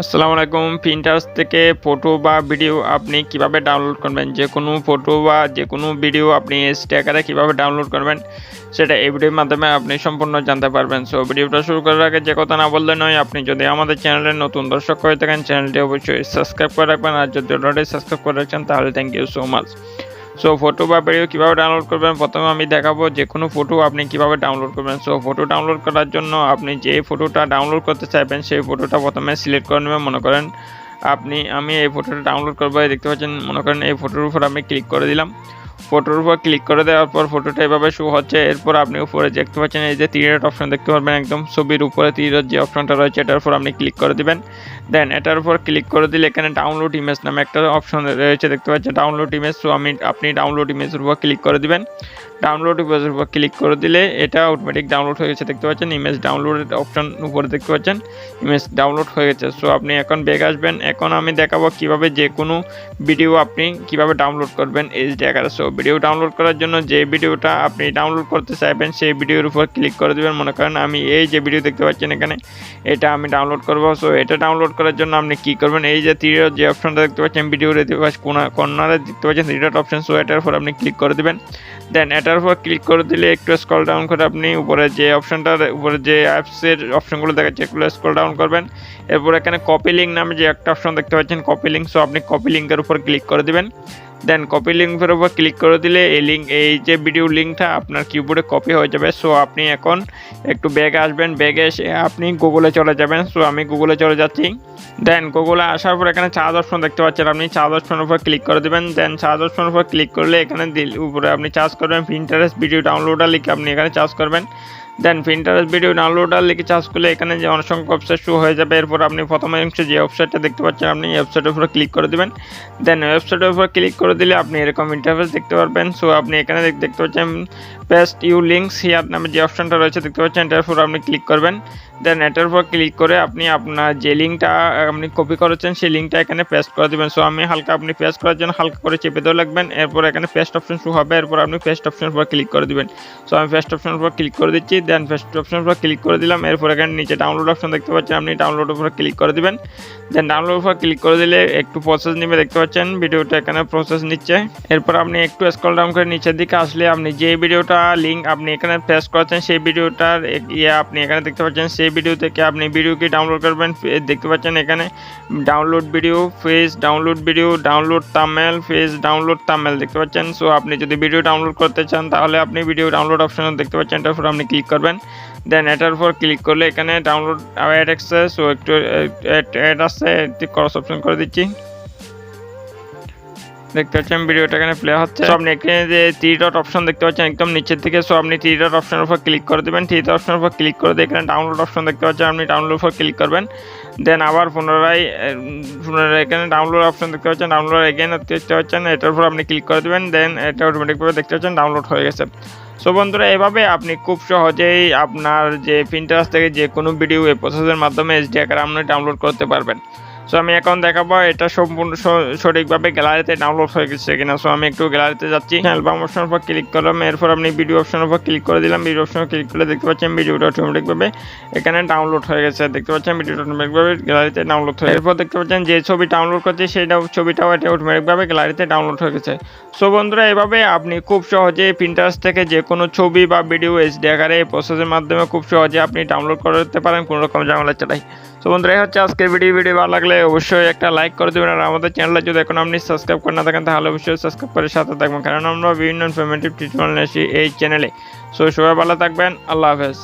আসসালামু আলাইকুম। প্রিন্টার্স থেকে ফটো বা ভিডিও আপনি কীভাবে ডাউনলোড করবেন? যে কোনো ফটো বা যে কোনো ভিডিও আপনি স্ট্যাকারে কীভাবে ডাউনলোড করবেন, সেটা এই ভিডিওর মাধ্যমে আপনি সম্পূর্ণ জানতে পারবেন। সো ভিডিওটা শুরু করার আগে যে কথা না বললে নয়, আপনি যদি আমাদের চ্যানেলের নতুন দর্শক হয়ে থাকেন চ্যানেলটি অবশ্যই সাবস্ক্রাইব করে রাখবেন। আর যদি অলরেডি সাবস্ক্রাইব করে রাখছেন, তাহলে thank you so much so photo বা ভিডিও কীভাবে ডাউনলোড করবেন? প্রথমে আমি দেখাবো যে কোনো ফটো আপনি কীভাবে ডাউনলোড করবেন। সো ফটো ডাউনলোড করার জন্য আপনি যে ফটোটা ডাউনলোড করতে চাইবেন, সেই ফটোটা প্রথমে সিলেক্ট করে নেবেন, মনে করেন আপনি, আমি এই ফটোটা ডাউনলোড করব দেখতে পাচ্ছেন, মনে করেন এই ফটোর উপর আমি ক্লিক করে দিলাম। ফটোর উপর ক্লিক করে দেওয়ার পর ফটোটা এভাবে শো হচ্ছে। এরপর আপনি উপরে দেখতে পাচ্ছেন, এই যে তীরের অপশন দেখতে পারবেন, একদম ছবির উপরে তীরের যে অপশনটা রয়েছে, এটার উপর আপনি ক্লিক করে দেবেন। দেন এটার উপর ক্লিক করে দিলে এখানে ডাউনলোড ইমেজ নামে একটা অপশন রয়েছে, দেখতে পাচ্ছেন ডাউনলোড ইমেজ সো আমি, আপনি ডাউনলোড ইমেজের উপর ক্লিক করে দিবেন। ডাউনলোড উপর ক্লিক করে দিলে এটা অটোমেটিক ডাউনলোড হয়ে গেছে, দেখতে পাচ্ছেন? ইমেজ ডাউনলোডের অপশন উপরে দেখতে পাচ্ছেন? ইমেজ ডাউনলোড হয়ে গেছে। সো আপনি এখন বেগ আসবেন। এখন আমি দেখাবো কীভাবে যে কোনো ভিডিও আপনি কীভাবে ডাউনলোড করবেন এই জায়গায় সো ভিডিও ডাউনলোড করার জন্য যে ভিডিওটা আপনি ডাউনলোড করতে চাইবেন, সেই ভিডিওর উপর ক্লিক করে দেবেন। মনে করেন আমি এই যে ভিডিও দেখতে পাচ্ছেন এখানে, এটা আমি ডাউনলোড করব। সো এটা ডাউনলোড করার জন্য আপনি কি করবেন? এই যে তীরের যে অপশনটা দেখতে পাচ্ছেন ভিডিওর কর্নারে দেখতে পাচ্ছেন থ্রিডট অপশন সো এটার উপর আপনি ক্লিক করে দেবেন। দেন এটার উপর ক্লিক করে দিলে একটু স্ক্রল ডাউন করে আপনি উপরে যে অপশনটার উপরে যে অ্যাপসের অপশনগুলো দেখাচ্ছে এগুলো স্ক্রল ডাউন করবেন। এরপর এখানে কপি লিঙ্ক নামে যে একটা অপশন দেখতে পাচ্ছেন কপি লিঙ্ক সো আপনি কপি লিঙ্কের উপর ক্লিক করে দেবেন। দেন কপি লিঙ্কের উপর ক্লিক করে দিলে এই লিঙ্ক এই যে ভিডিও লিঙ্কটা আপনার কিবোর্ডে কপি হয়ে যাবে। সো আপনি এখন একটু ব্যাগে আসবেন। ব্যাগে এসে আপনি গুগলে চলে যাবেন। সো আমি গুগলে চলে যাচ্ছি। দেন গুগলে আসার পর এখানে চার্জ অপশন দেখতে পাচ্ছেন আপনি। চার্জ অপশনের উপর ক্লিক করে দেবেন। দেন চার্জ অপশনের উপর ক্লিক করলে এখানে উপরে আপনি চার্জ করবেন। প্রিন্টারেস্ট ভিডিও ডাউনলোডার লিখে আপনি এখানে চার্জ করবেন। দেন প্রিন্টারেস্ট ভিডিও ডাউনলোডার লিখে চার্জ করলে এখানে যে অসংখ্য ওয়েবসাইট শুরু হয়ে যাবে। এরপর আপনি প্রথমে অংশে যে ওয়েবসাইটটা দেখতে পাচ্ছেন, আপনি ওয়েবসাইটের উপরে ক্লিক করে দেবেন। দেন ওয়েবসাইটের উপর ক্লিক করে দিলে আপনি এরকম ইন্টারফেস দেখতে পারবেন। সো আপনি এখানে দেখতে পাচ্ছেন পেস্ট ইউ লিঙ্কস হিয়ার নামে যে অপশনটা রয়েছে দেখতে পাচ্ছেন, এটার উপর আপনি ক্লিক করবেন। দেন এটার উপর ক্লিক করে আপনি আপনার যে লিঙ্কটা আপনি কপি করেছেন, সেই লিঙ্কটা এখানে পেস্ট করে দেবেন। সো আমি হালকা আপনি পেস্ট করার জন্য হালকা করে চেপে দেওয়া লাগবেন এরপর এখানে পেস্ট অপশন শু হবে। এরপর আপনি পেস্ট অপশনের উপর ক্লিক করে দিবেন। সো আমি পেস্ট অপশনের উপর ক্লিক করে দিচ্ছি। দেন পেস্ট অপশন উপর ক্লিক করে দিলাম। এরপর এখানে নিচে ডাউনলোড অপশন দেখতে পাচ্ছেন, আপনি ডাউনলোড উপর ক্লিক করে দিবেন। দেন ডাউনলোড উপর ক্লিক করে দিলে একটু প্রসেস নেবে দেখতে পাচ্ছেন, ভিডিওটা এখানে প্রসেস নিচ্ছে। এরপর আপনি একটু স্ক্রল ডাউন করে নিচের দিকে আসলে আপনি যে ভিডিওটা লিঙ্ক আপনি এখানে পেস্ট করেছেন, সেই ভিডিওটার ইয়ে আপনি এখানে দেখতে পাচ্ছেন, সেই ভিডিও থেকে আপনি ভিডিওকে ডাউনলোড করবেন। দেখতে পাচ্ছেন এখানে download video face download video download তামেল face download তামেল দেখতে পাচ্ছেন। সো আপনি যদি ভিডিও ডাউনলোড করতে চান, তাহলে আপনি ভিডিও ডাউনলোড অপশন দেখতে পাচ্ছেন। এটার উপর আপনি ক্লিক করবেন। দেন এটার উপর ক্লিক করলে এখানে ডাউনলোড অ্যাড আসছে সো একটু অ্যাড আসছে ক্রস অপশন করে দিচ্ছি। দেখতে পাচ্ছেন, ভিডিওটা এখানে প্লে হচ্ছে। আপনি এখানে যে থ্রি ডট অপশন দেখতে পাচ্ছেন, একদম নিচের দিকে। সো আপনি থ্রি ডট অপশনের উপর ক্লিক করে দেবেন। থ্রি ডট অপশনের উপর ক্লিক করে দিয়ে এখানে ডাউনলোড অপশন দেখতে পাচ্ছেন, আপনি ডাউনলোড উপর ক্লিক করবেন। দেন আবার পুনরায় পুনরায় এখানে ডাউনলোড অপশন দেখতে পাচ্ছেন ডাউনলোড এগেন দেখতে পাচ্ছেন, এটার উপর আপনি ক্লিক করে দেবেন দেন এটা অটোমেটিকভাবে দেখতে পাচ্ছেন ডাউনলোড হয়ে গেছে। সো বন্ধুরা, এভাবে আপনি খুব সহজেই আপনার যে প্রিন্টার থেকে যে কোনো ভিডিও এই প্রসেসের মাধ্যমে এইচডি আকারে আপনি ডাউনলোড করতে পারবেন। সো আমি এখন দেখাবো, এটা সম্পূর্ণ সঠিকভাবে গ্যালারিতে ডাউনলোড হয়ে গেছে কিনা। সো আমি একটু গ্যালারিতে যাচ্ছি। অ্যালবাম অপশনের উপর ক্লিক করলাম। এরপর আপনি ভিডিও অপশনের উপর ক্লিক করে দিলাম। ভিডিও অপশনে ক্লিক করে দেখতে পাচ্ছেন ভিডিওটা অটোমেটিকভাবে এখানে ডাউনলোড হয়ে গেছে। দেখতে পাচ্ছেন ভিডিওটা অটোমেটিকভাবে গ্যালারিতে ডাউনলোড হয়ে এরপর দেখতে পাচ্ছেন যে ছবি ডাউনলোড করছে সেইটাও ছবিটাও এটা অটোমেটিকভাবে গ্যালারিতে ডাউনলোড হয়ে গেছে। সো বন্ধুরা, এভাবে আপনি খুব সহজে প্রিন্টার্স থেকে যে কোনো ছবি বা ভিডিও এইচডি আকারে এই প্রসেসের মাধ্যমে খুব সহজে আপনি ডাউনলোড করতে পারেন। কোনো রকম ঝামেলা ছাড়াই তো বন্ধুরা হচ্ছে আজকের ভিডিও ভিডিও ভালো লাগলে অবশ্যই একটা লাইক করে দেবেন। আর আমাদের চ্যানেলে যদি এখন আপনি সাবস্ক্রাইব করে না থাকেন, তাহলে অবশ্যই সাবস্ক্রাইব করে সাথে থাকবেন। কারণ আমরা বিভিন্ন ইনফরমেটিভ টিউটোরিয়াল আসি এই চ্যানেলে সো সবাই ভালো থাকবেন। আল্লাহ হাফেজ।